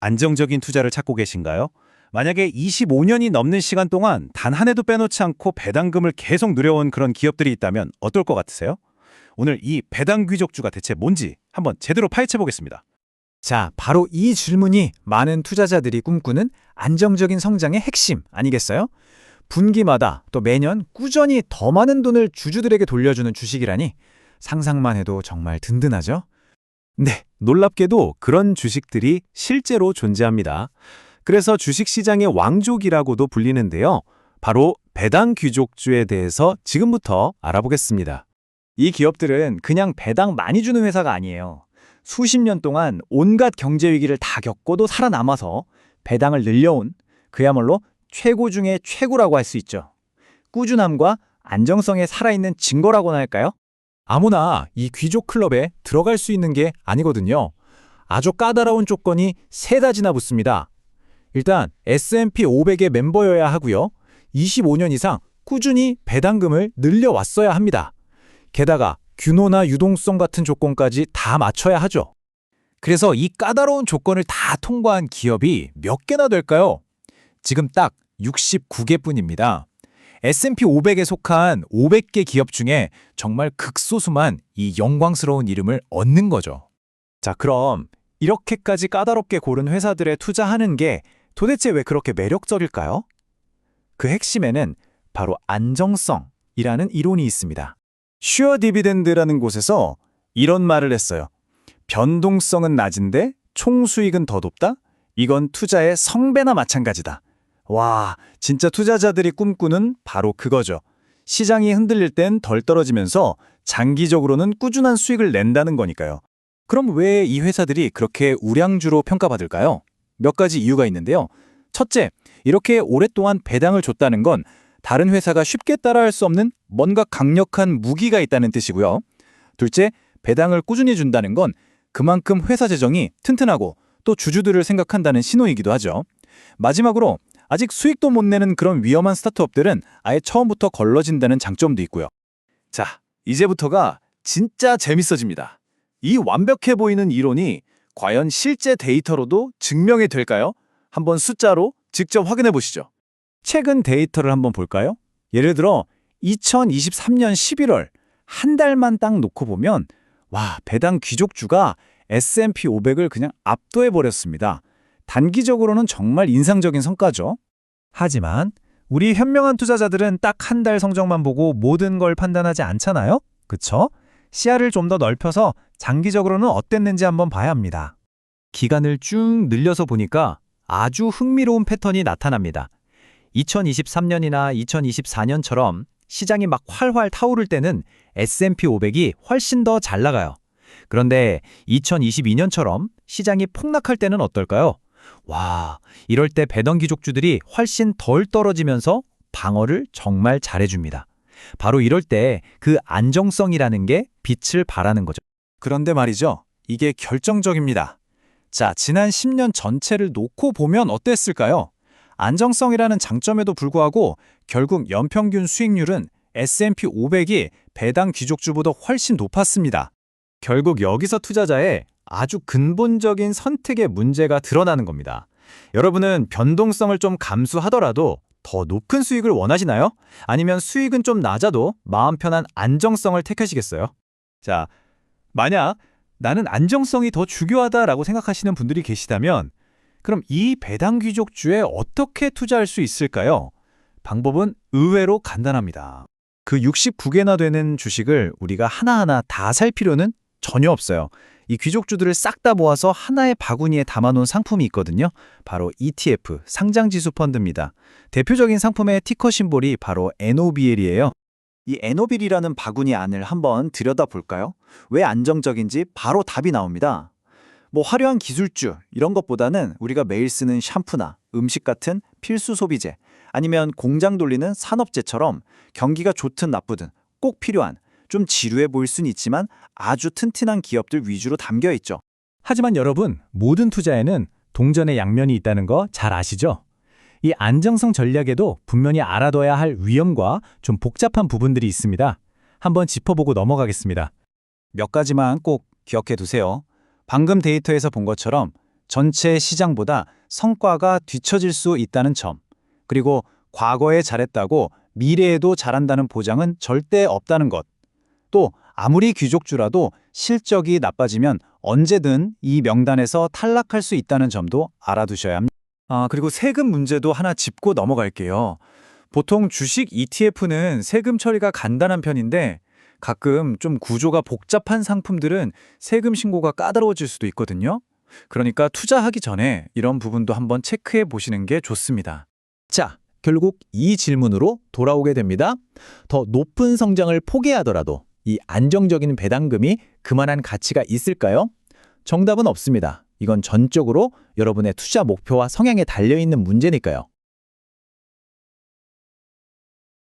안정적인 투자를 찾고 계신가요? 만약에 25년이 넘는 시간 동안 단 한 해도 빼놓지 않고 배당금을 계속 누려온 그런 기업들이 있다면 어떨 것 같으세요? 오늘 이 배당 귀족주가 대체 뭔지 한번 제대로 파헤쳐 보겠습니다. 자, 바로 이 질문이 많은 투자자들이 꿈꾸는 안정적인 성장의 핵심 아니겠어요? 분기마다 또 매년 꾸준히 더 많은 돈을 주주들에게 돌려주는 주식이라니 상상만 해도 정말 든든하죠? 네, 놀랍게도 그런 주식들이 실제로 존재합니다. 그래서 주식시장의 왕족이라고도 불리는데요. 바로 배당 귀족주에 대해서 지금부터 알아보겠습니다. 이 기업들은 그냥 배당 많이 주는 회사가 아니에요. 수십 년 동안 온갖 경제 위기를 다 겪고도 살아남아서 배당을 늘려온 그야말로 최고 중에 최고라고 할 수 있죠. 꾸준함과 안정성에 살아있는 증거라고나 할까요? 아무나 이 귀족 클럽에 들어갈 수 있는 게 아니거든요. 아주 까다로운 조건이 세 가지나 붙습니다. 일단 S&P 500의 멤버여야 하고요. 25년 이상 꾸준히 배당금을 늘려왔어야 합니다. 게다가 균호나 유동성 같은 조건까지 다 맞춰야 하죠. 그래서 이 까다로운 조건을 다 통과한 기업이 몇 개나 될까요? 지금 딱 69개뿐입니다. S&P 500에 속한 500개 기업 중에 정말 극소수만 이 영광스러운 이름을 얻는 거죠. 자, 그럼 이렇게까지 까다롭게 고른 회사들에 투자하는 게 도대체 왜 그렇게 매력적일까요? 그 핵심에는 바로 안정성이라는 이론이 있습니다. 슈어 디비덴드라는 곳에서 이런 말을 했어요. 변동성은 낮은데 총수익은 더 높다? 이건 투자의 성배나 마찬가지다. 와, 진짜 투자자들이 꿈꾸는 바로 그거죠. 시장이 흔들릴 땐 덜 떨어지면서 장기적으로는 꾸준한 수익을 낸다는 거니까요. 그럼 왜 이 회사들이 그렇게 우량주로 평가받을까요? 몇 가지 이유가 있는데요. 첫째, 이렇게 오랫동안 배당을 줬다는 건 다른 회사가 쉽게 따라할 수 없는 뭔가 강력한 무기가 있다는 뜻이고요. 둘째, 배당을 꾸준히 준다는 건 그만큼 회사 재정이 튼튼하고 또 주주들을 생각한다는 신호이기도 하죠. 마지막으로 아직 수익도 못 내는 그런 위험한 스타트업들은 아예 처음부터 걸러진다는 장점도 있고요. 자, 이제부터가 진짜 재밌어집니다. 이 완벽해 보이는 이론이 과연 실제 데이터로도 증명이 될까요? 한번 숫자로 직접 확인해 보시죠. 최근 데이터를 한번 볼까요? 예를 들어 2023년 11월 한 달만 딱 놓고 보면 와, 배당 귀족주가 S&P 500을 그냥 압도해 버렸습니다. 단기적으로는 정말 인상적인 성과죠. 하지만 우리 현명한 투자자들은 딱 한 달 성적만 보고 모든 걸 판단하지 않잖아요? 그쵸? 시야를 좀 더 넓혀서 장기적으로는 어땠는지 한번 봐야 합니다. 기간을 쭉 늘려서 보니까 아주 흥미로운 패턴이 나타납니다. 2023년이나 2024년처럼 시장이 막 활활 타오를 때는 S&P 500이 훨씬 더 잘 나가요. 그런데 2022년처럼 시장이 폭락할 때는 어떨까요? 와, 이럴 때 배당 귀족주들이 훨씬 덜 떨어지면서 방어를 정말 잘해줍니다. 바로 이럴 때 그 안정성이라는 게 빛을 발하는 거죠. 그런데 말이죠. 이게 결정적입니다. 자, 지난 10년 전체를 놓고 보면 어땠을까요? 안정성이라는 장점에도 불구하고 결국 연평균 수익률은 S&P 500이 배당 귀족주보다 훨씬 높았습니다. 결국 여기서 투자자의 아주 근본적인 선택의 문제가 드러나는 겁니다. 여러분은 변동성을 좀 감수하더라도 더 높은 수익을 원하시나요? 아니면 수익은 좀 낮아도 마음 편한 안정성을 택하시겠어요? 자, 만약 나는 안정성이 더 중요하다라고 생각하시는 분들이 계시다면 그럼 이 배당 귀족주에 어떻게 투자할 수 있을까요? 방법은 의외로 간단합니다. 그 69개나 되는 주식을 우리가 하나하나 다 살 필요는 전혀 없어요. 이 귀족주들을 싹 다 모아서 하나의 바구니에 담아놓은 상품이 있거든요. 바로 ETF, 상장지수 펀드입니다. 대표적인 상품의 티커 심볼이 바로 NOBL이에요. 이 NOBL이라는 바구니 안을 한번 들여다볼까요? 왜 안정적인지 바로 답이 나옵니다. 뭐 화려한 기술주 이런 것보다는 우리가 매일 쓰는 샴푸나 음식 같은 필수 소비재 아니면 공장 돌리는 산업재처럼 경기가 좋든 나쁘든 꼭 필요한 좀 지루해 보일 수는 있지만 아주 튼튼한 기업들 위주로 담겨 있죠. 하지만 여러분, 모든 투자에는 동전의 양면이 있다는 거 잘 아시죠? 이 안정성 전략에도 분명히 알아둬야 할 위험과 좀 복잡한 부분들이 있습니다. 한번 짚어보고 넘어가겠습니다. 몇 가지만 꼭 기억해 두세요. 방금 데이터에서 본 것처럼 전체 시장보다 성과가 뒤처질 수 있다는 점, 그리고 과거에 잘했다고 미래에도 잘한다는 보장은 절대 없다는 것, 또 아무리 귀족주라도 실적이 나빠지면 언제든 이 명단에서 탈락할 수 있다는 점도 알아두셔야 합니다. 아, 그리고 세금 문제도 하나 짚고 넘어갈게요. 보통 주식 ETF는 세금 처리가 간단한 편인데 가끔 좀 구조가 복잡한 상품들은 세금 신고가 까다로워질 수도 있거든요. 그러니까 투자하기 전에 이런 부분도 한번 체크해 보시는 게 좋습니다. 자, 결국 이 질문으로 돌아오게 됩니다. 더 높은 성장을 포기하더라도 이 안정적인 배당금이 그만한 가치가 있을까요? 정답은 없습니다. 이건 전적으로 여러분의 투자 목표와 성향에 달려 있는 문제니까요.